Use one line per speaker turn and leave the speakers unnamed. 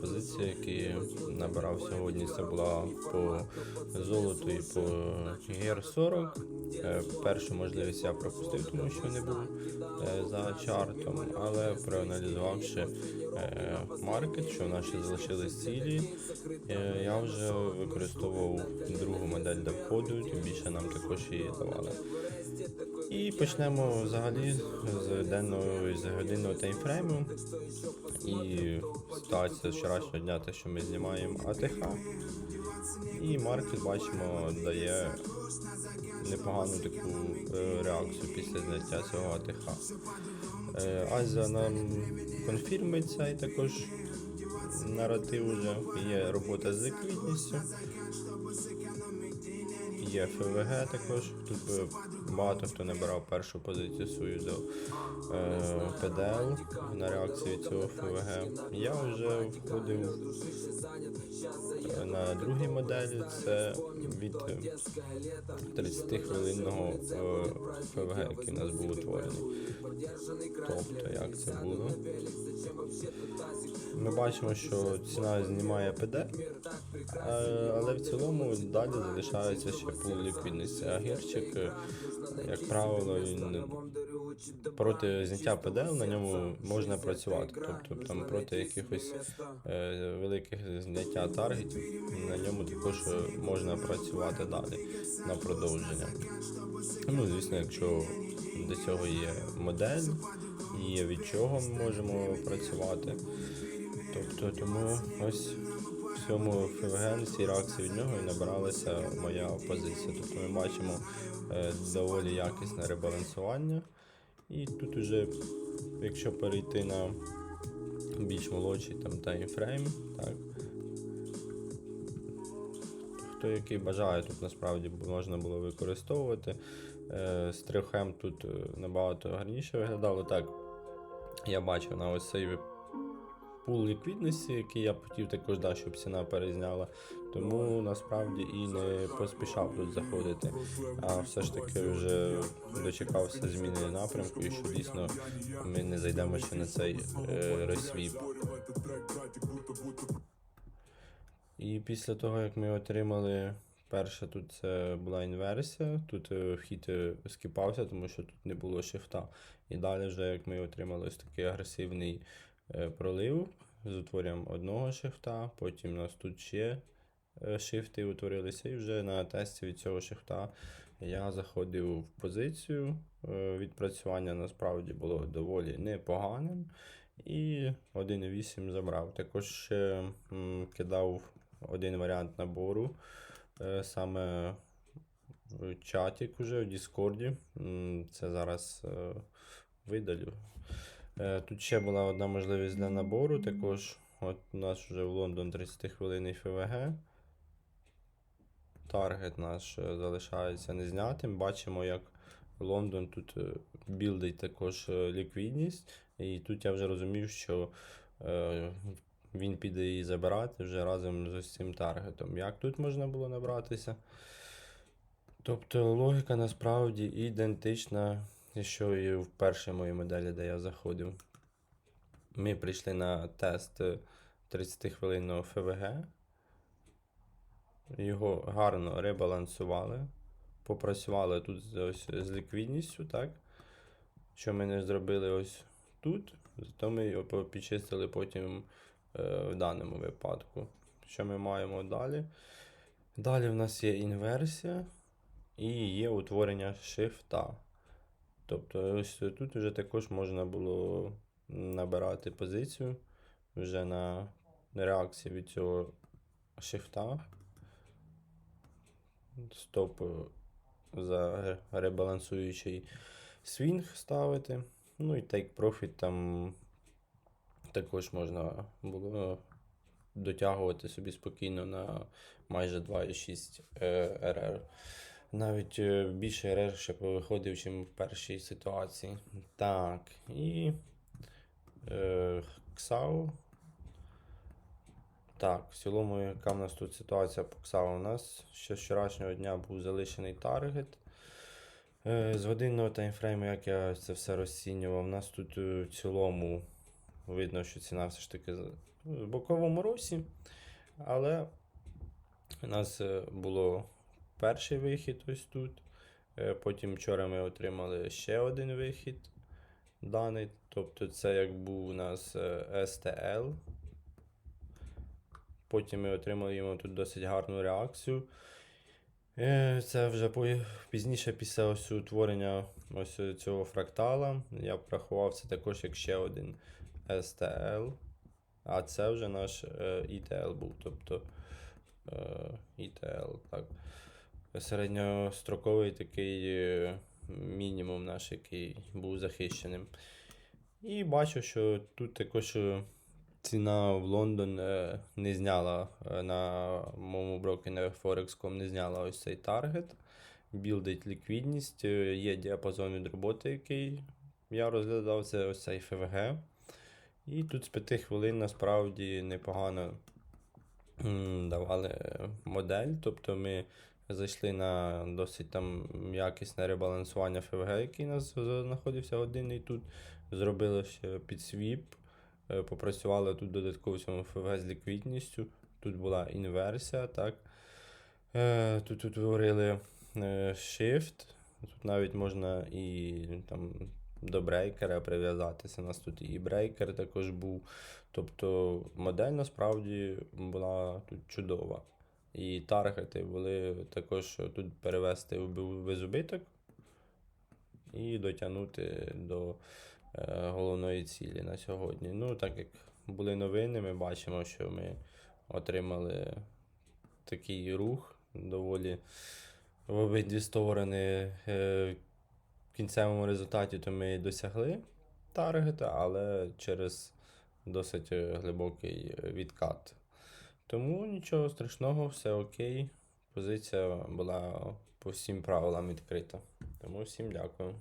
Позиція, які набирав сьогодні, це була по золоту і по ГР-40. Е, Першу можливість я пропустив, тому що не був е, за чартом, але проаналізувавши е, маркет, що ще залишились цілі, я вже використовував другу модель до входу, тим більше нам також її давали. І почнемо взагалі з денного з годинного таймфрейму. І ситуація вчорашнього дня, те, що ми знімаємо АТХ. І маркет, бачимо, дає непогану таку е, реакцію після зняття цього АТХ. Е, Азія нам конфірмить цей також наратив уже. Є робота з ліквідністю. Є ФВГ також. Тут багато хто набирав першу позицію свою до е, ПДЛ на реакцію цього ФВГ. Я вже входив е, на другій моделі. Це від 30-хвилинного е, ФВГ, який у нас був утворений. Тобто, як це було? Ми бачимо, що ціна знімає ПД, е, але в цілому далі залишається ще пул ліквідності. А гірчик, як правило, він проти зняття ПД на ньому можна працювати. Тобто там проти якихось е, великих зняття таргетів на ньому також можна працювати далі на продовження. Ну, звісно, якщо до цього є модель, є від чого ми можемо працювати. Тобто, тому ось цьому цій реакції від нього і набиралася моя позиція. Тобто ми бачимо е, доволі якісне ребалансування. І тут уже, якщо перейти на більш молодший там таймфрейм, так, хто який бажає, тут насправді можна було використовувати. Е, з трьохем тут е, набагато гарніше виглядало. Так, я бачив на ось цей пул ліквідності, який я б хотів також да, щоб ціна перезняла. Тому насправді і не поспішав тут заходити. А все ж таки вже дочекався зміни напрямку, і що дійсно ми не зайдемо ще на цей е, розсвіп. І після того, як ми отримали перше, тут це була інверсія, тут е, вхід е, скіпався, тому що тут не було шифта. І далі, вже як ми отримали ось такий агресивний е, пролив з утворенням одного шифта, потім у нас тут ще е, шифти утворилися, і вже на тесті від цього шифта я заходив в позицію. Е, Відпрацювання насправді було доволі непоганим. І 1.8 забрав. Також кидав один варіант набору. Саме в чатік уже в Діскорді. Це зараз видалю. Е, Тут ще була одна можливість для набору. Також от у нас вже в Лондон 30 хвилин ФВГ. Таргет наш е, залишається незнятим. Бачимо, як Лондон тут е, білдить також ліквідність. І тут я вже розумів, що він піде її забирати вже разом з ось цим таргетом. Як тут можна було набратися? Тобто логіка насправді ідентична, що і в першій моїй моделі, де я заходив. Ми прийшли на тест 30-хвилинного ФВГ. Його гарно ребалансували. Попрацювали тут ось, з ліквідністю, так? Що ми не зробили ось тут, зато ми його підчистили потім е, в даному випадку. Що ми маємо далі? Далі в нас є інверсія і є утворення шифта. Тобто ось тут вже також можна було набирати позицію вже на реакції від цього шифта. Стоп е, за ребалансуючий свінг ставити. Ну і take profit там також можна було дотягувати собі спокійно на майже 2,6 е, РР. Навіть е, більше ще виходив, ніж в першій ситуації. Так, і е, XAU. Так, в цілому, яка в нас тут ситуація по XAU? У нас ще з вчорашнього дня був залишений таргет. Е, З годинного таймфрейму, як я це все розцінював, у нас тут е, в цілому видно, що ціна все ж таки в боковому русі. Але у нас було перший вихід ось тут. Е, Потім вчора ми отримали ще один вихід даний. Тобто це як був у нас е, STL. Потім ми отримали тут досить гарну реакцію. Е, Це вже пізніше після ось утворення ось цього фрактала. Я порахував це також як ще один STL. А це вже наш е, ETL був. Тобто е, ETL, так. Середньостроковий такий е, мінімум наш, який був захищеним. І бачу, що тут також е, ціна в Лондон е, не зняла на моєму брокері Forex.com не зняла ось цей таргет. Білдить ліквідність, є діапазон від роботи, який я розглядав, це ось цей ФВГ. І тут з 5 хвилин насправді непогано давали модель. Тобто ми зайшли на досить там якісне ребалансування ФВГ, який у нас знаходився годинний тут. Зробили ще підсвіп. Е, Попрацювали тут додатково цьому ФВГ з ліквідністю. Тут була інверсія, так. Е, Тут утворили е, shift. Тут навіть можна і там до брейкера прив'язатися. У нас тут і брейкер також був. Тобто модель насправді була тут чудова. І таргети були також тут перевести в безубиток і дотягнути до е, головної цілі на сьогодні. Ну, так як були новини, ми бачимо, що ми отримали такий рух доволі в обидві сторони. Е, в кінцевому результаті то ми досягли таргета, але через досить е, глибокий відкат. Тому нічого страшного, все окей. Позиція була по всім правилам відкрита. Тому всім дякую.